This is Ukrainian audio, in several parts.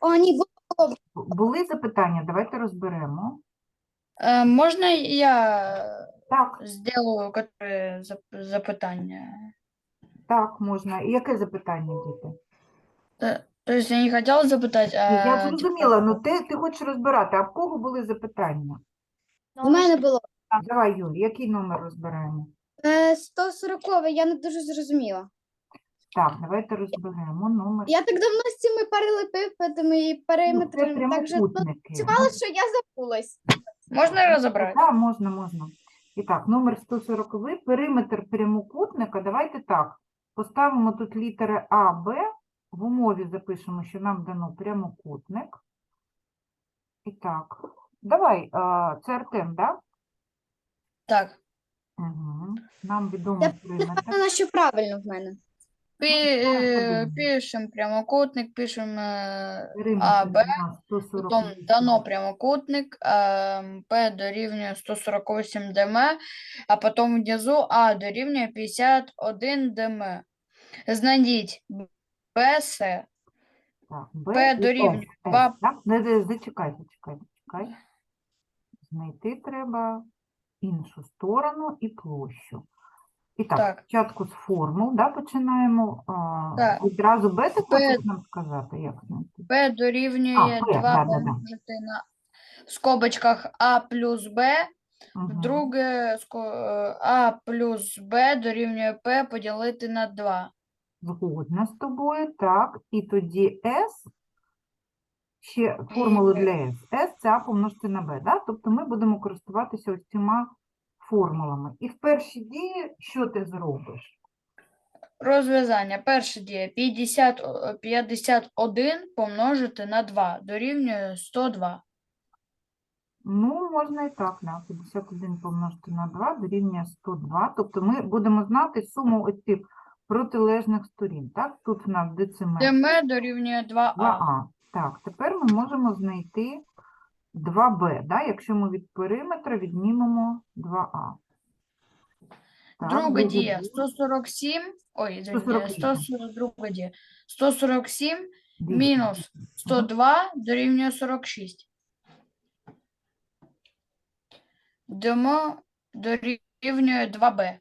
О, ні, було. Були запитання? Давайте розберемо. Э, Можно я Так, сделаю которые зап- запытания? так, можна. І яке запитання, діти? Э, То есть я не хотела запытать, Ні, Я а зрозуміла, ну ти, ти хочеш розбирати, а в кого були запитання? У мене було. Давай, Юль, який номер розбираємо? Е, 140 я не дуже зрозуміла. Так, давайте розберемо номер. Я так давно з цими паралепіпедами і Ну, периметрами так же працювала, що я забулась. можно разобрать? Так, можна, можна. І так, номер 140, периметр прямокутника. Давайте так, поставимо тут літери А, Б, в умові запишемо, що нам дано прямокутник. І так, давай, це Артем, так? Так, Угу. Нам відомо Я периметр. Що правильно в мене. Пи- так, э, пишем прямокутник, пишем э, Периметр А, Б, потом дано прямокутник, P дорівнює 148 дм, а потом внизу А дорівнює 51 дм. Знайдіть БС, П дорівнює так? Не, не, Зачекай, зачекай, зачекай. Знайти треба іншу сторону і площу. І так, Так. спочатку з формул, да, починаємо. Так. Відразу Б ти П- хочеш нам сказати, як знайти? P дорівнює А, 2 да-да-да. на в скобочках А плюс Б, Мгм. друге е, А плюс Б дорівнює P поділити на 2. Згодна з тобою, так. І тоді С, ще формулу для С. С це А помножити на Б, да? Тобто ми будемо користуватися ось цими формулами. І в першій дії що ти зробиш? Розв'язання. Перше діє 50, 51 помножити на 2 дорівнює 102. Ну, можна і так, да. 51 помножити на 2 дорівнює 102. Тобто ми будемо знати суму ось цих протилежних сторін. Так, тут в нас дециметр ДМ дорівнює 2А. 2А. Так, тепер ми можемо знайти 2Б, да, якщо ми від периметра віднімемо 2А. Так, Друга друга дія 147. Ой, извините, 148. 142 дія. 147 дія. мінус 102 дорівнює 46. ДМ дорівнює 2Б.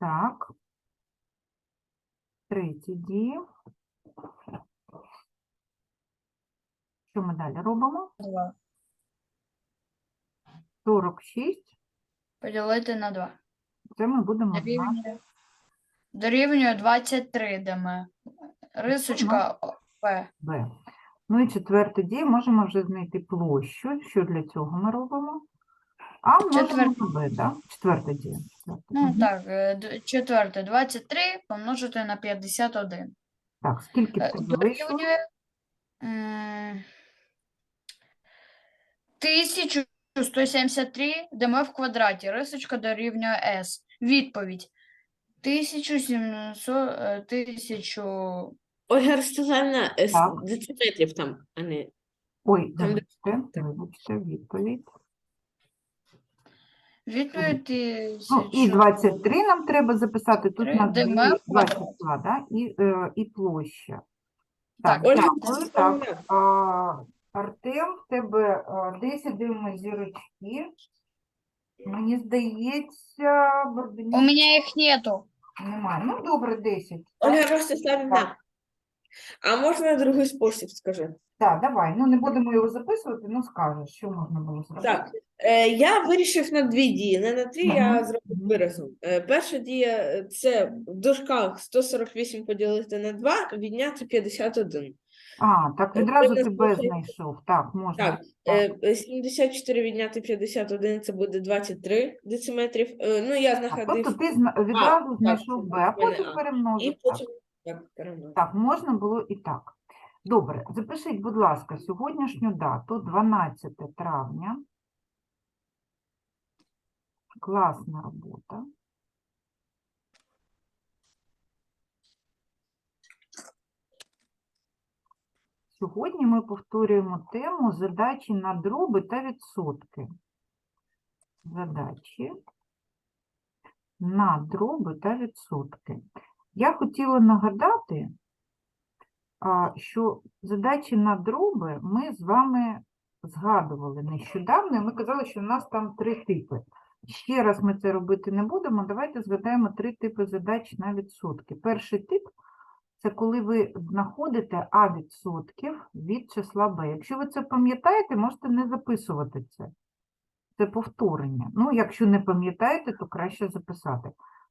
Так. Третя дія. Що ми далі робимо? 2. 46. Поділити на 2. Це ми будемо знати. Дорівнює, дорівнює 23 ДМ. Рисочка П. Б. Ну і четверта дія, можемо вже знайти площу. Що для цього ми робимо? А множимо Четверта. на Б, да? Четверта дія. Четверта. Ну Мгм. так, е, д- четверте 23 помножити на 51. Так, скільки в Е, тебе вийшло? Дорівнює 1173 ДМ в квадраті. Рисочка дорівнює С. Відповідь. 1700, е, 1000, Ольга Ростиславівна, е, с- Так. дециметрів там, а не Ой, Там де- вибачте, вибачте, відповідь. відповідь Ну, і 23 нам треба записати. Тут Три у нас дві- в два квадраті. числа, да? і, е, і площа. Так, Так, Ольга дякую. Так, Ростиславівна, а, Артем, в тебе 10 дивимо зірочки. Мені здається, У Бордоні мене їх нету. немає. Ну, добре, 10. Ольга Ростиславівна, а можна другий спосіб скажу? Так, давай. Ну, не будемо його записувати, ну скажеш, що можна було зробити. Так, е, я вирішив на дві дії, не на три, я Мгм. зробив виразом. Е, перша дія е, це в дужках 148 поділити на 2, відняти 51. А, так Е, відразу це тебе знайшов. Так, можна. Так, е, е, 74 відняти 51 це буде 23 дециметрів. Е, Ну, я А, знаходив Тобто ти зна- відразу так, знайшов це Б, а в мене потім А. перемножив. і Так. потім так. Так, можна було і так. Добре, запишіть, будь ласка, сьогоднішню дату, 12 травня. Класна робота. Сьогодні ми повторюємо тему задачі на дроби та відсотки. Задачі на дроби та відсотки. Я хотіла нагадати, що задачі на дроби ми з вами згадували нещодавно, ми казали, що в нас там три типи. Ще раз ми це робити не будемо. Давайте згадаємо три типи задач на відсотки. Перший тип це коли ви знаходите А відсотків від числа Б. Якщо ви це пам'ятаєте, можете не записувати це. Це повторення. Ну, якщо не пам'ятаєте, то краще записати.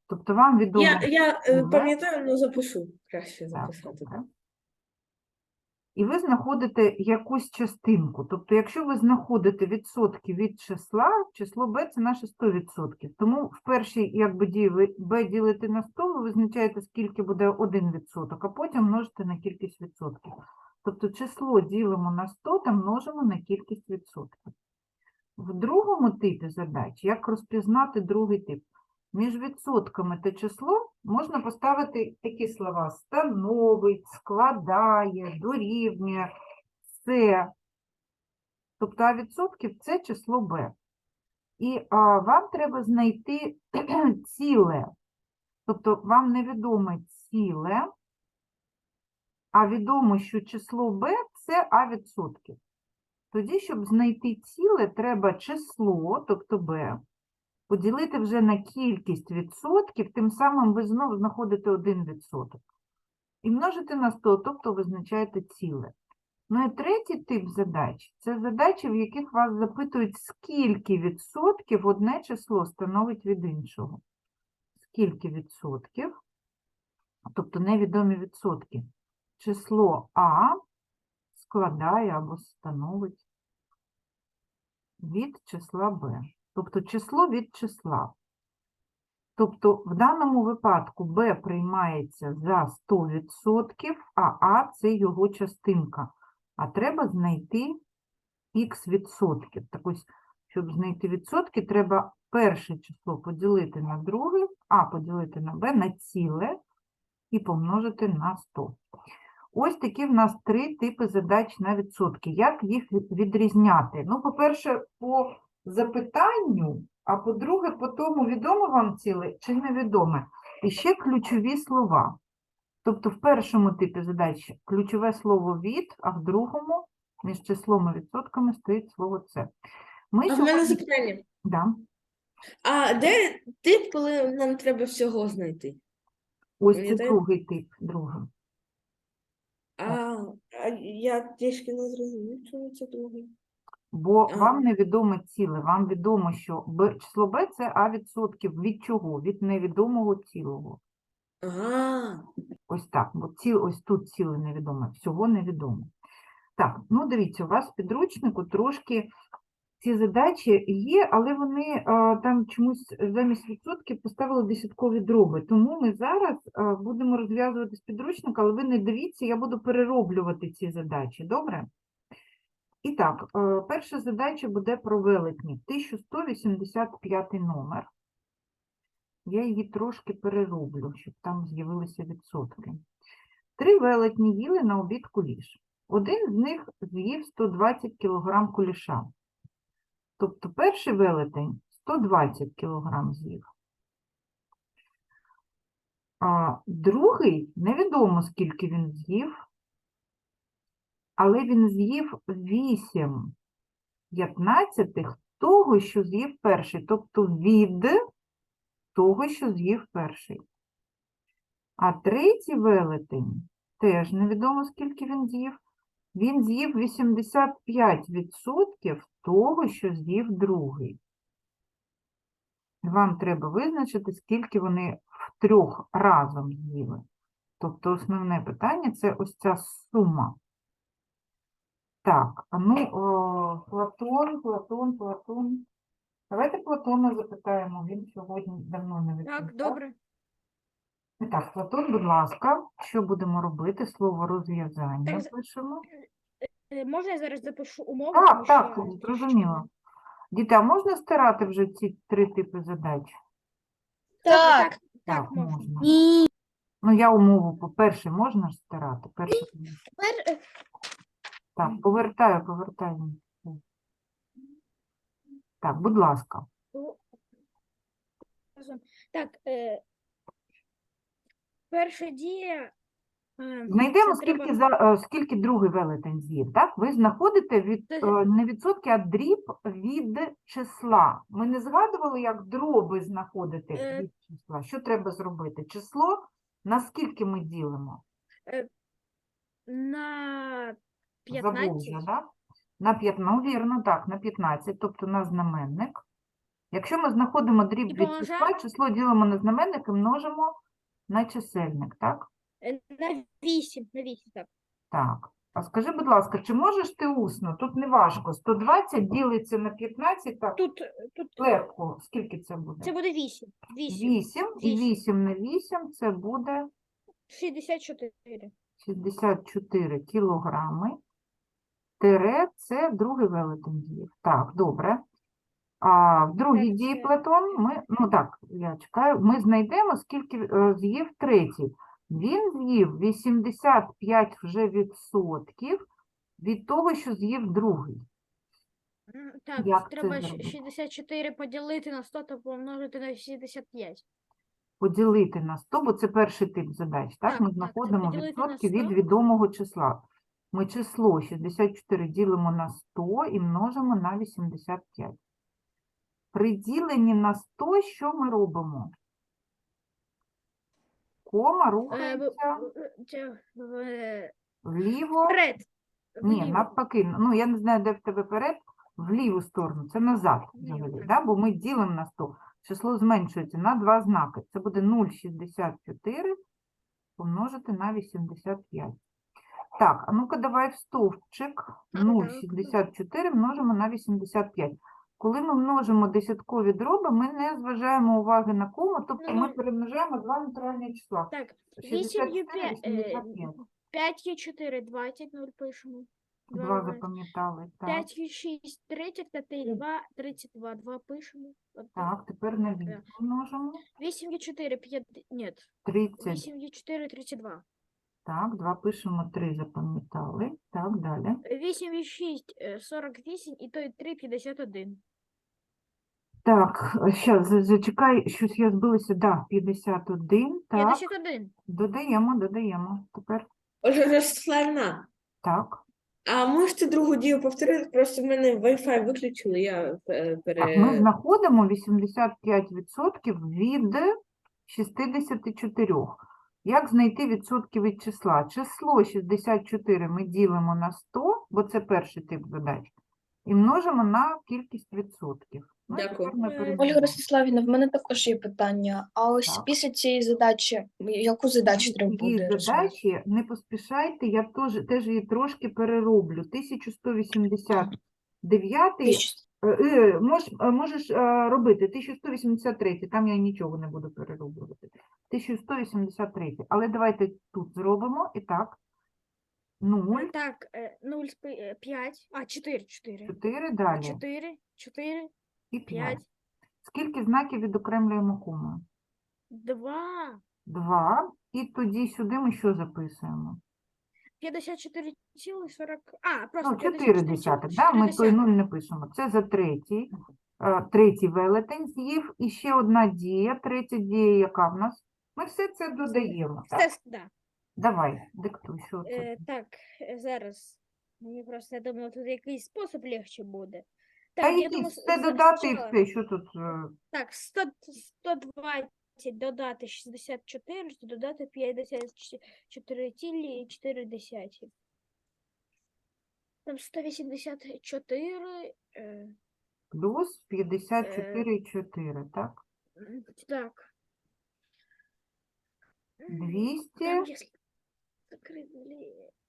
Тобто вам відомо. Я, я е, пам'ятаю, але запишу. Краще Так, записати. І ви знаходите якусь частинку. Тобто, якщо ви знаходите відсотки від числа, число b це наше 100%. Тому в першій якби, дії ви b ділите на 100, ви визначаєте, скільки буде 1%, а потім множите на кількість відсотків. Тобто число ділимо на 100 та множимо на кількість відсотків. В другому типі задач, як розпізнати другий тип? Між відсотками та числом можна поставити такі слова: становить, складає, дорівнює, це. Тобто А відсотків це число Б. І а, вам треба знайти ціле. Тобто вам невідоме ціле, а відомо, що число Б це А відсотків. Тоді, щоб знайти ціле, треба число, тобто b, поділити вже на кількість відсотків, тим самим ви знову знаходите 1 відсоток. І множити на 100, тобто визначаєте ціле. Ну і третій тип задач – це задачі, в яких вас запитують, скільки відсотків одне число становить від іншого. Скільки відсотків, тобто невідомі відсотки, число А складає або становить від числа b. Тобто число від числа. Тобто в даному випадку b приймається за 100%, а а це його частинка. А треба знайти х відсотків. Так ось, щоб знайти відсотки, треба перше число поділити на друге, а поділити на b на ціле і помножити на 100. Ось такі в нас три типи задач на відсотки. Як їх відрізняти? Ну, по-перше, по запитанню, а по-друге, по тому, відомо вам ціле чи невідоме. І ще ключові слова. Тобто в першому типі задач ключове слово від, а в другому між числом і відсотками стоїть слово це. Ми А в мене запитання. Да. А де тип, коли нам треба всього знайти? Ось це другий тип, другий. А, а я трішки не зрозумів, чому це другий. Бо Ага. вам невідоме ціле, вам відомо, що Б, число b – це а відсотків від чого? Від невідомого цілого. Ага. Ось так, бо ці, ось тут ціле невідоме, всього невідомо. Так, ну дивіться, у вас в підручнику трошки ці задачі є, але вони а, там чомусь замість відсотків поставили десяткові дроби. Тому ми зараз а, будемо розв'язувати з підручника, але ви не дивіться, я буду перероблювати ці задачі, добре? І так, е, перша задача буде про велетні. 1185 номер. Я її трошки перероблю, щоб там з'явилися відсотки. Три велетні їли на обід куліш. Один з них з'їв 120 кг куліша. Тобто перший велетень 120 кг з'їв. А другий невідомо, скільки він з'їв, але він з'їв 8 п'ятнадцятих того, що з'їв перший, тобто від того, що з'їв перший. А третій велетень теж невідомо, скільки він з'їв. Він з'їв 85% того, що з'їв другий. Вам треба визначити, скільки вони втрьох разом з'їли. Тобто основне питання це ось ця сума. Так, а ну, о, Платон, Платон, Платон. Давайте Платона запитаємо, він сьогодні давно не відповідав. Так, добре. Так, Платон, будь ласка, що будемо робити? Слово розв'язання Так, з- пишемо. Е, Можна я зараз запишу умови? Так, тому так, що я зрозуміло. Діти, а можна стирати вже ці три типи задач? Так. Так, так, можна. Ні. Ну, я умову, по-перше, можна ж стирати? Перше, Тепер е, так, повертаю, повертаю. Так, будь ласка. Так, е, перша дія Е, Знайдемо, це скільки, треба- за, е, скільки другий велетень з'їв, так? Ви знаходите від, Це- е, не відсотки, а дріб від числа. Ми не згадували, як дроби знаходити Е. від числа. Що треба зробити? Число, на скільки ми ділимо? На Забув 15. да? На 15, ну, вірно, так, на 15, тобто на знаменник. Якщо ми знаходимо дріб І від числа, помножаємо? число ділимо на знаменник і множимо на чисельник, так? Е, На 8. На 8, так. Так. А скажи, будь ласка, чи можеш ти усно? Тут не важко. 120 ділиться на 15, так Тут, тут легко. Скільки це буде? це буде 8. 8. 8 і Вісім. 8 на 8 це буде 64. 64 кілограми. Тире це другий велетень діїв. Так, добре. А в другій дії це- Платон ми, ну так, я чекаю, ми знайдемо, скільки е, з'їв третій. Він з'їв 85 вже відсотків від того, що з'їв другий. Так, Як треба щ- 64 поділити на 100 та помножити на 65. Поділити на 100, бо це перший тип задач. Так, Так, ми знаходимо відсотки від відомого числа. Ми число 64 ділимо на 100 і множимо на 85. При діленні на 100 що ми робимо? Кома рухається е, е, вліво. Вперед. Ні, навпаки. Ну, я не знаю, де в тебе перед, в ліву сторону. Це назад взагалі, да? бо ми ділимо на 100. Число зменшується на два знаки. Це буде 0,64 помножити на 85. Так, а ну-ка давай в стовпчик. Так, 0,64 множимо на 85. Коли ми множимо десяткові дроби, ми не зважаємо уваги на кому, тобто Ну, ми ну. перемножаємо два натуральні числа. Так, 64, 8 є 5, 85. 5 є 4, 20, 0 пишемо. Два запам'ятали. Так. 5 є 6, 30 та 2, 32, 2 пишемо. Так, тепер на Так, 8 е. множимо. 8 є 4, 5, нет, 30. 8 є 4, 32. Так, 2 пишемо, 3 запам'ятали. Так, далі. 8 є 6, е, 48 і той 3, 51. Так, зараз зачекай, щось я збилася. Да, 51. Так, 51. додаємо, додаємо. Тепер Ольга Ростиславівна, так. а можете другу дію повторити? Просто в мене Wi-Fi виключили, я е, пере... Так, ми знаходимо 85% від 64. Як знайти відсотки від числа? Число 64 ми ділимо на 100, бо це перший тип задач, і множимо на кількість відсотків. Ну, Дякую. Ольга Ростиславівна, в мене також є питання. А ось Так. після цієї задачі, яку задачу треба Цієї буде розв'язати? задачі не поспішайте, я теж, теж її трошки перероблю. 1189 Більшість. Е, е, мож, е, можеш робити 1183, там я нічого не буду перероблювати. 1183. Але давайте тут зробимо. І так. 0, Так, 0, 5, а, 4, 4. 4, далі. 4, 4, І 5. 5, Скільки знаків відокремлюємо комою? 2, 2. І тоді сюди ми що записуємо? 54 цілих 40, а, просто Ну, 4 десятих, да? ми 4 той. 0 не пишемо. Це за третій. Е, Третій велетень з'їв. І ще одна дія. Третя дія, яка в нас? Ми все це додаємо. Так? Це, да. Давай, диктуй, що це. Е, так, е, зараз. Мені просто я думала, тут якийсь спосіб легче буде. Та я якісь думаю, все додати і все, що тут. е, Так, 100, 120 додати 64, додати 54 цілі і 4 десяті. Там 184, е, Плюс 54,4, так? м, так. М, 200 Там, если.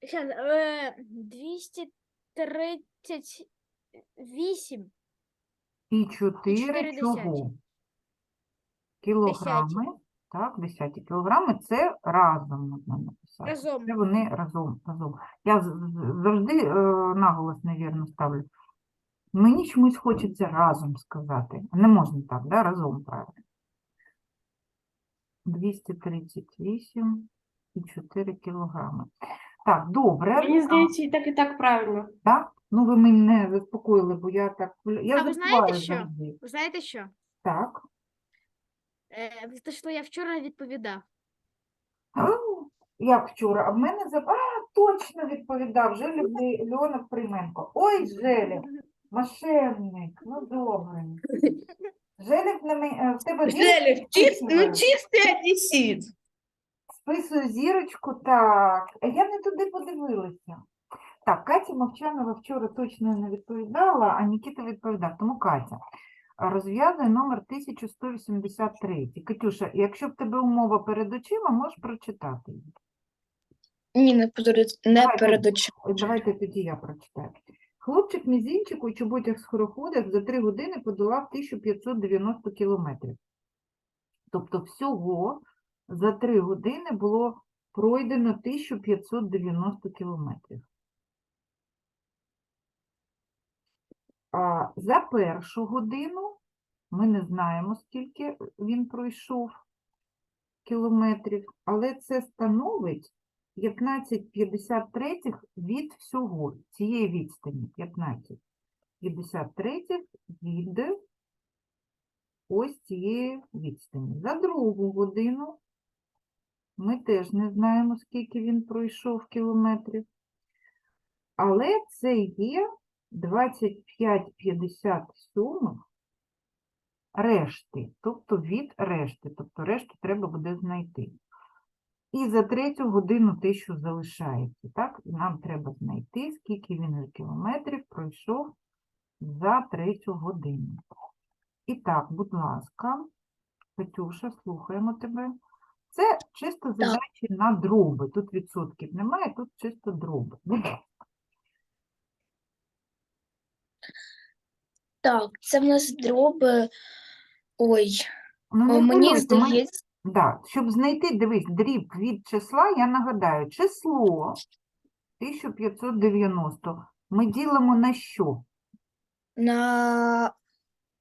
Сейчас, э, 238 і 4 чотири чого? Кілограми. Так, 10 кілограми це разом можна написати. разом. Це вони разом. разом. Я завжди е, наголос невірно ставлю. Мені чомусь хочеться разом сказати. Не можна так, да? разом правильно. 238 і 4 кілограми. Так, добре. Мені здається, і так, і так правильно. Так? Ну, ви мене заспокоїли, бо я так. Я А ви знаєте що? завжди. Ви знаєте що? Так. Е, те, що я вчора відповідав. А, Як вчора? А в мене за... А, точно відповідав Желів Ле- Леонов Прийменко. Ой, Желів, мошенник, ну добре. Желів на мен- е, в тебе є Желев, чист, ну чистий одесит. Списую зірочку, так. А я не туди подивилася. Так, Катя Мовчанова вчора точно не відповідала, а Нікіта відповідав. Тому Катя, а, розв'язуй номер 1183. Катюша, якщо в тебе умова перед очима, можеш прочитати її. Ні, не перед, не перед очима. Давайте тоді я прочитаю. Хлопчик мізінчик у чоботях скороходах за 3 години подолав 1590 кілометрів. Тобто всього за 3 години було пройдено 1590 кілометрів. За першу годину ми не знаємо, скільки він пройшов кілометрів, але це становить 15,53 від всього цієї відстані. 15,53 від ось цієї відстані. За другу годину ми теж не знаємо, скільки він пройшов кілометрів. Але це є 25,57 решти, тобто від решти, тобто решту треба буде знайти. І за третю годину те, що залишається, так? Нам треба знайти, скільки він кілометрів пройшов за третю годину. І так, будь ласка, Катюша, слухаємо тебе. Це чисто задачі на дроби. Тут відсотків немає, тут чисто дроби. Будь ласка. Так, це в нас дроби. Ой, Ну, не мені хвилюйся, ми- здається, Да, щоб знайти, дивись, дріб від числа, я нагадаю, число 1590 ми ділимо на що? на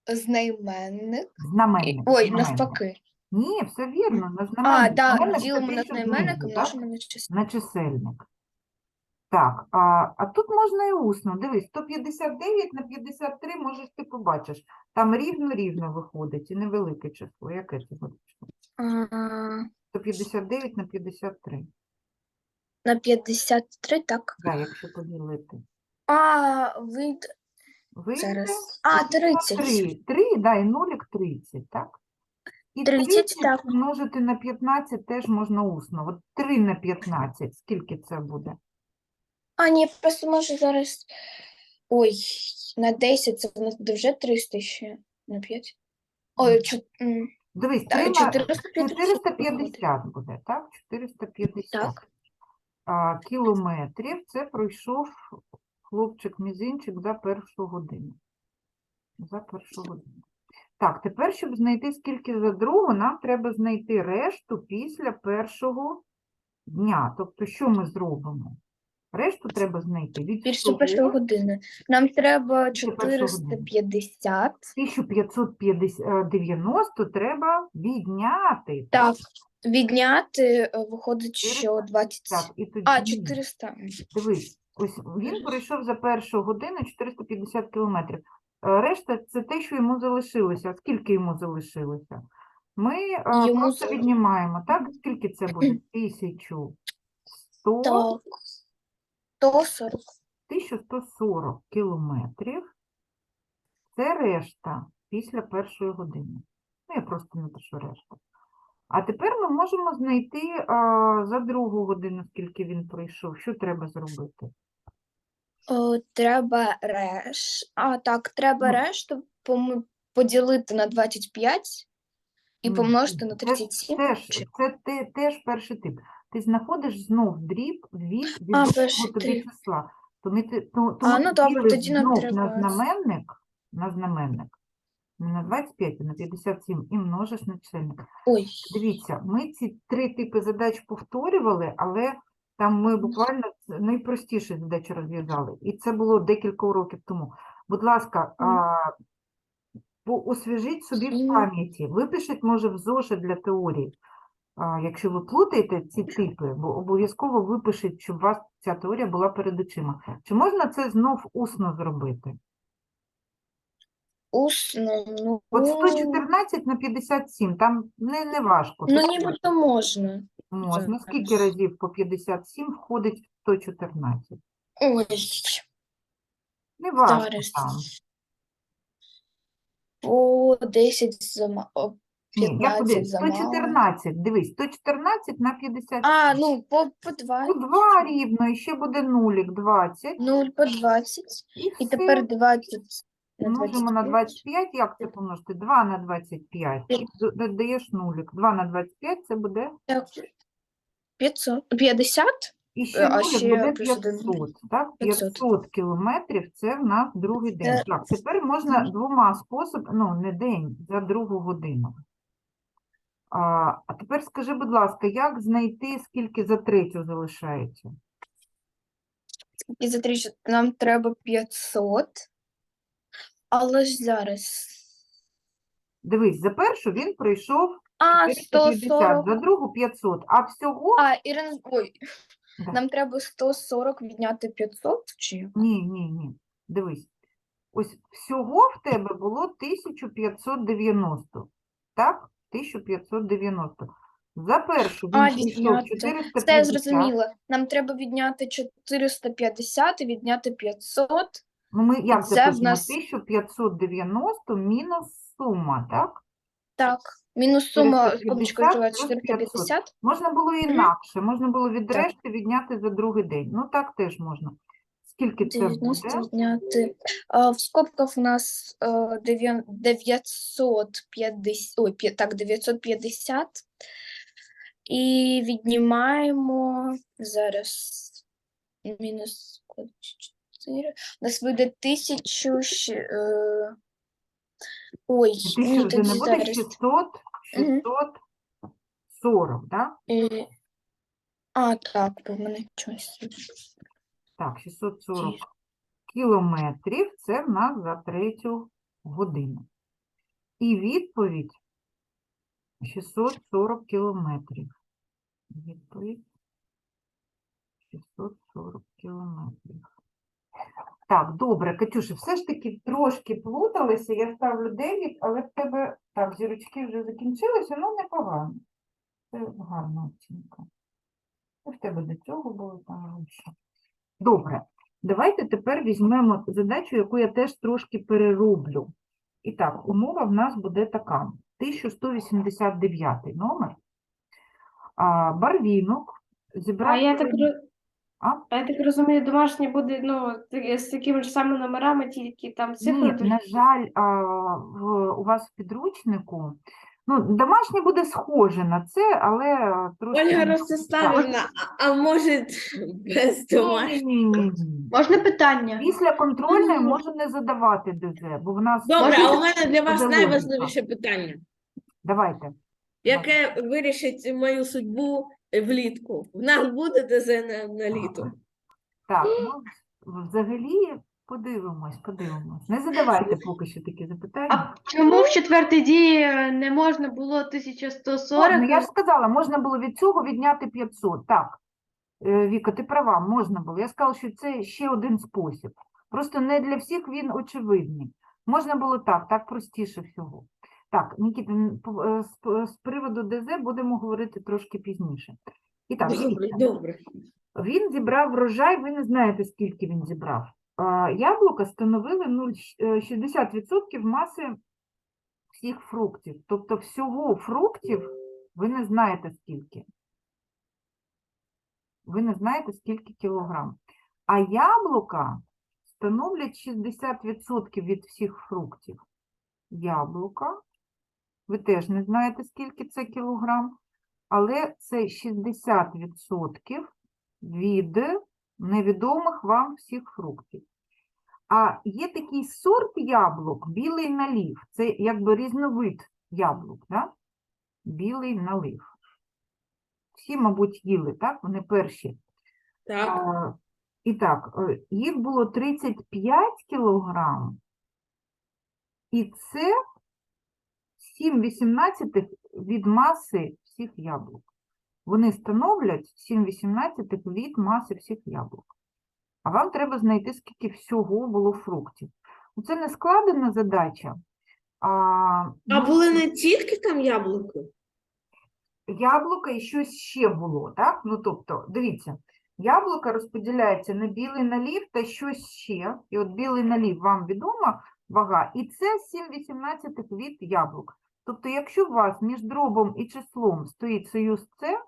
знайменник. Знаменник. Ой, знаменник. навпаки. Ні, все вірно, на А, так, Знаменник це ділимо на знайменник, і так? множимо на число. На чисельник. Так, а, а тут можна і усно. Дивись, 159 на 53, можеш ти побачиш. Там рівно-рівно виходить і невелике число. Яке це буде? число? 159 на 53. на 53, так. Да, якщо поділити. А, від Вийде зараз. А, 30. 3, 3, да, і нулік 30, так? І 30, так. множити на 15 теж можна усно. От 3 на 15, скільки це буде? А, ні, просто може зараз. Ой, на 10 це в нас буде вже 300 ще. На 5. Ой, м, Дивись, та, 3 450. 450 буде, так? 450 Так. а, кілометрів це пройшов хлопчик-мізинчик за першу годину. За першу годину. Так, тепер, щоб знайти скільки за другу, нам треба знайти решту після першого дня. Тобто, що ми зробимо? Решту треба знайти від всього першої години. Нам треба Після першої години. 450. 1590 треба відняти. Так, відняти е, виходить, що 20. Так, і тоді А, 400. Дивись, ось він пройшов за першу годину 450 кілометрів. Е, Решта це те, що йому залишилося. Скільки йому залишилося? Ми е, Йому просто за- віднімаємо, так? Скільки це буде? 1100, Так. 140. 1140 кілометрів. Це решта після першої години. Ну, я просто напишу решту. А тепер ми можемо знайти а, за другу годину, скільки він пройшов. Що треба зробити? О, треба реш. А, так, треба Ну. решту пом- поділити на 25 і Ну, помножити на це 37. Теж, чи- це те, теж перший тип. Ти знаходиш знов дріб від А, відомого тобі числа. Тому ти, то, А, тому ну ти добре, ділиш тоді нам знов треба на знаменник, на знаменник, не на 25, а на 57 і множиш на чисельник. Ой, Дивіться, ми ці три типи задач повторювали, але там ми буквально найпростіші задачі розв'язали. І це було декілька уроків тому. Будь ласка, Мгм. а, по- освіжіть собі в Мгм. пам'яті, випишіть, може, в зошит для теорії. Якщо ви плутаєте ці типи, бо обов'язково випишіть, щоб у вас ця теорія була перед очима. Чи можна це знов усно зробити? усно, ну, От 114 на 57, там не, не важко. ну нібито можна. Можна. Скільки разів по 57 входить в 114? Ой, Не важко зараз. там. По 10 зама... о, я 15 подивлюсь. замало. 114, дивись, 114 на 50. А, ну, по, по 2. Ну, 2 рівно, і ще буде нулік 20. 0 по 20. І, І все. тепер 20 на Множимо на 25. 25, як це помножити? 2 на 25. П'ять. Д- Додаєш нулік. 2 на 25 це буде, Так, 500. 50? і ще Е, а нулік ще буде плюс один 500. Так? 500. 500 кілометрів це в нас другий день. Е, Так, тепер можна двома способами, ну не день, за другу годину. А, а тепер скажи, будь ласка, як знайти, скільки за третю залишається? І за 3 нам треба 500. Але ж зараз. Дивись, за першу він пройшов А, 140. за другу 500, а всього А, Ірина, ой, Да. нам треба 140 відняти 500, чи? Ні, ні, ні. Дивись. Ось всього в тебе було 1590. Так? 1590. За першу він А, прийшов відняти. 450. Це я зрозуміла. Нам треба відняти 450 і відняти 500. Ну, ми як Це в запишемо? нас- 1590 мінус сума, так? Так, мінус сума, 450 скобочка відкриваю, плюс 450. Можна було інакше. Можна було від Так. решти відняти за другий день. Ну, так теж можна. Скільки це 90 буде? відняти. А, в скобках у нас е, дев'ян- 950, ой, п'я- так, 950. І віднімаємо зараз мінус 4. У нас вийде 1000, ще, е, ой, ні, вже тоді не буде зараз. 600, Мгм. 640, так? Е, А, так, бо в мене щось. Так, 640 кілометрів це в нас за третю годину. І відповідь 640 кілометрів. Відповідь 640 кілометрів. Так, добре, Катюша, все ж таки трошки плуталися. Я ставлю 9, але в тебе так, зірочки вже закінчилися, ну непогано. Це гарна оцінка. Це в тебе до цього було там вище. Добре, давайте тепер візьмемо задачу, яку я теж трошки перероблю. І так, умова в нас буде така: 1189 номер. А, Барвінок зібрав. А я так, А? а я так розумію, домашнє буде ну, з такими ж самими номерами, тільки там цифри. Ні, на жаль, а, в, у вас в підручнику. Ну, домашнє буде схоже на це, але а, трошки. Ольга Ростиславівна, а, а може без домашнього? Ні, ні, ні, ні. Можна питання? Після контрольної можу не задавати ДЗ, бо в нас. Добре, а у мене для вас найважливіше питання, Давайте. яке вирішить мою судьбу влітку. В нас буде ДЗ на, на літо. Так, ну, взагалі подивимось, подивимось. Не задавайте поки що такі запитання. А чому в четвертій дії не можна було 1140? Можна, я ж сказала, можна було від цього відняти 500. Так, Е, Віка, ти права, можна було. Я сказала, що це ще один спосіб. Просто не для всіх він очевидний. Можна було так, так простіше всього. Так, Нікіта, е, з, приводу ДЗ будемо говорити трошки пізніше. І так, Добре, добре. Він зібрав врожай, ви не знаєте, скільки він зібрав. Яблука становили 0,60% маси всіх фруктів. Тобто всього фруктів ви не знаєте скільки. Ви не знаєте, скільки кілограм. А яблука становлять 60% від всіх фруктів. Яблука. Ви теж не знаєте, скільки це кілограм, але це 60% від невідомих вам всіх фруктів. А є такий сорт яблук, білий налив. Це якби різновид яблук, да? білий налив. Всі, мабуть, їли, так? Вони перші. Так. А, І так, е, їх було 35 кілограм, і це 7,18 від маси всіх яблук. Вони становлять 7,18 від маси всіх яблук. А вам треба знайти, скільки всього було фруктів. Ну, Це не складена задача. А, А ну, були не тільки там яблуки? яблука і щось ще було, так? Ну, тобто, дивіться, яблука розподіляється на білий налів та щось ще. І от білий налів вам відома вага, і це 7,18 від яблук. Тобто, якщо у вас між дробом і числом стоїть союз С,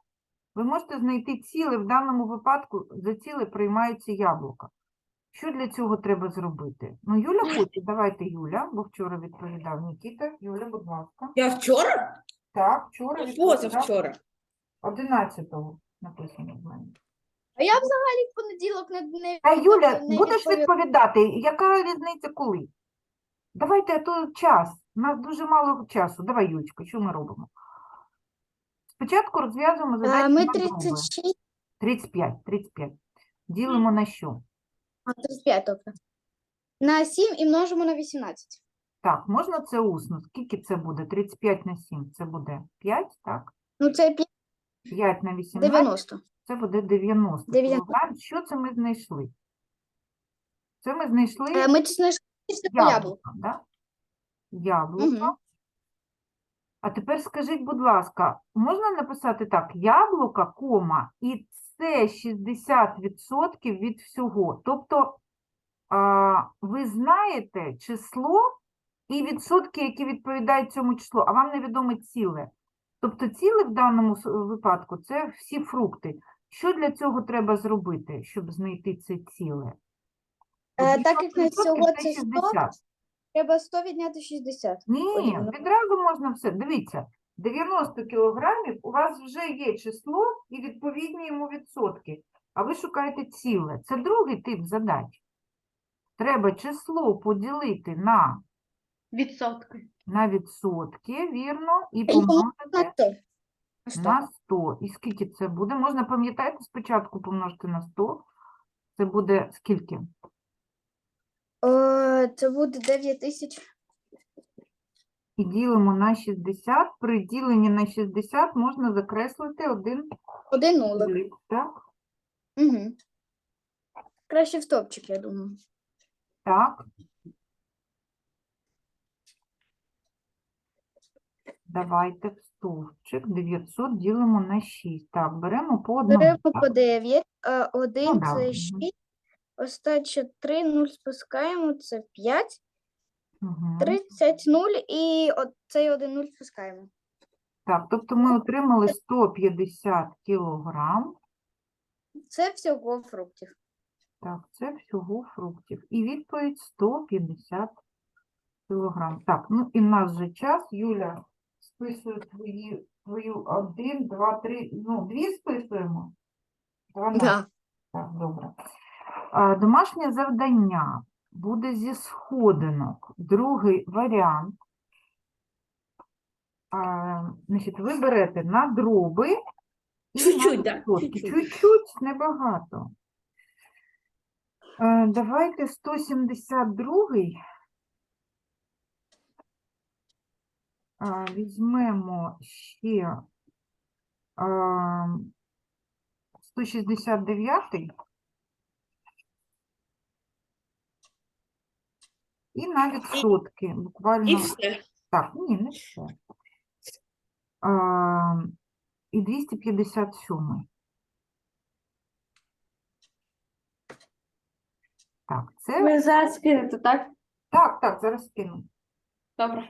ви можете знайти ціле, в даному випадку за ціле приймаються яблука. Що для цього треба зробити? Ну, Юля хоче, давайте Юля, бо вчора відповідав Нікіта. Юля, будь ласка. Я вчора? Так, вчора. Позавчора. 11-го написано в мене. А я взагалі в понеділок не, не, Та Юля, не будеш відповідати, яка різниця коли? Давайте, а то час. У нас дуже мало часу. Давай, Юлечка, що ми робимо? Спочатку розв'язуємо А, задачу Ми на дроби. 36, 35, 35. Ділимо на що? а 35 тобто. На 7 і множимо на 18. Так, можна це усно? Скільки це буде? 35 на 7. Це буде 5, так? Ну це пі- 5 на 18. 90. Це буде 90 90. кілограм. Що це ми знайшли? Це ми знайшли Е, Ми знайшли яблуко. яблука, да? Яблука. Мгм. А тепер скажіть, будь ласка, можна написати так: яблука, кома, і це 60% від всього. Тобто а, ви знаєте число і відсотки, які відповідають цьому числу, а вам невідоме ціле. Тобто ціле в даному випадку це всі фрукти. Що для цього треба зробити, щоб знайти це ціле? Е, так як на всього це 100, 60. Треба 100 відняти 60. Ні, Поділено. відразу можна все. Дивіться, 90 кілограмів у вас вже є число і відповідні йому відсотки, а ви шукаєте ціле. Це другий тип задач. Треба число поділити на, Відсотки. на відсотки, вірно, і помножити На 100. На 100. на 100. І скільки це буде? Можна, пам'ятаєте, спочатку помножити на 100. Це буде скільки? Е, Це буде 9 тисяч. І ділимо на 60. При діленні на 60 можна закреслити один Один нулик. нулик, так? Угу. Краще в стопчик, я думаю. Так. Давайте в стовпчик 900 ділимо на 6. Так, беремо по одному. Беремо так? по 9, 1 Ну да, це 6, остача 3, 0 спускаємо, це 5, Мгм. 30, 0 і от цей 1 0 спускаємо. Так, тобто ми отримали 150 кілограм. Це всього фруктів. Так, це всього фруктів. І відповідь 150 кілограм. Так, ну і в нас вже час. Юля списує твої, твою 1, 2, 3, ну, дві списуємо? 12. Да. Так, добре. Домашнє завдання буде зі сходинок. Другий варіант. Значить, ви берете на дроби і Чуть-чуть, да, чуть-чуть. Небагато. Е, Давайте 172 а, візьмемо ще а, 169 і на відсотки. Буквально І все. так, ні, не все. А, і 257. Так, це Ви зараз скинете, так? так, так, зараз скину. Добре.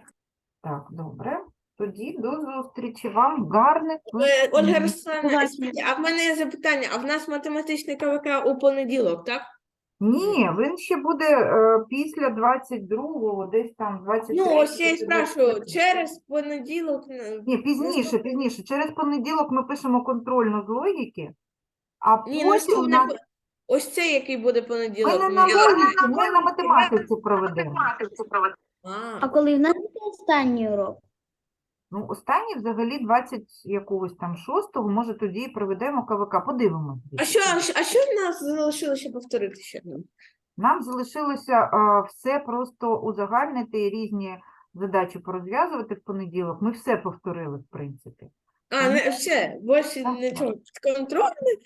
Так, добре. Тоді до зустрічі вам гарних Е, Ольга. Руслана, а в мене є запитання, а в нас математичний КВК у понеділок, так? Ні, він ще буде е, після 22-го, десь там 23 Ну, ось я і спрашиваю, через понеділок. Ні, пізніше, пізніше. Через понеділок ми пишемо контрольну з логіки, а Ні, ну потім у не нас... по- ось це який буде ми понеділок. не на логіці, ми на математиці проведемо. А, коли в нас останній урок? Ну, останній взагалі 20 якогось там 6-го, може тоді і проведемо КВК. Подивимось. а що, а що- в нас залишилося повторити ще? Нам залишилося а, все просто узагальнити і різні задачі порозв'язувати в понеділок. Ми все повторили, в принципі. А, не, все, більше Так, не так. цього. Контрольний